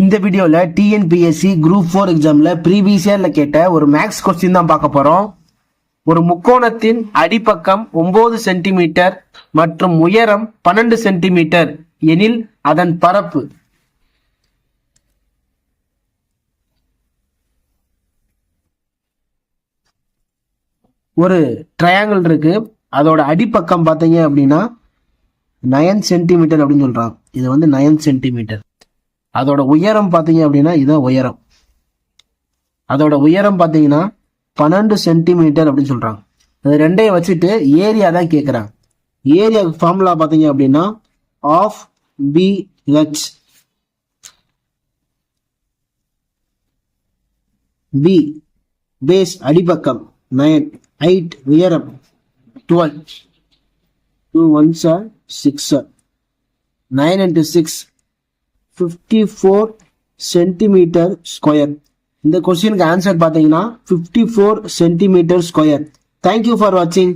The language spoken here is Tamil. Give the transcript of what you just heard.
இந்த வீடியோல டிஎன்பிஎஸ்சி குரூப் ஃபோர் எக்ஸாம்ல ப்ரீவியஸ் இயர்ல கேட்ட ஒரு மேக்ஸ் கொஸ்டின் தான் பார்க்க போறோம். ஒரு முக்கோணத்தின் அடிப்பக்கம் ஒன்பது சென்டிமீட்டர் மற்றும் உயரம் பன்னெண்டு சென்டிமீட்டர் எனில் அதன் பரப்பு. ஒரு ட்ரையாங்கிள் இருக்கு. அதோட அடிப்பக்கம் பார்த்தீங்க அப்படின்னா நயன் சென்டிமீட்டர் அப்படின்னு சொல்றான் இது வந்து நயன் சென்டிமீட்டர் அதோட உயரம் பார்த்தீங்க அப்படின்னா இதுதான் உயரம். அதோட உயரம் பார்த்தீங்கன்னா பன்னெண்டு சென்டிமீட்டர் அப்படின்னு சொல்கிறாங்க அது ரெண்டையும் வச்சுட்டு ஏரியா தான் கேட்குறாங்க ஏரியா ஃபார்முலா பார்த்தீங்க அப்படின்னா half B H B base அடிப்பக்கம் nine height உயரம் twelve two one sir six sir nine into six fifty four centimetre square இந்த கொஸ்டினுக்கு ஆன்சர் பார்த்தீங்கன்னா fifty four centimetre square thank you for வாட்சிங்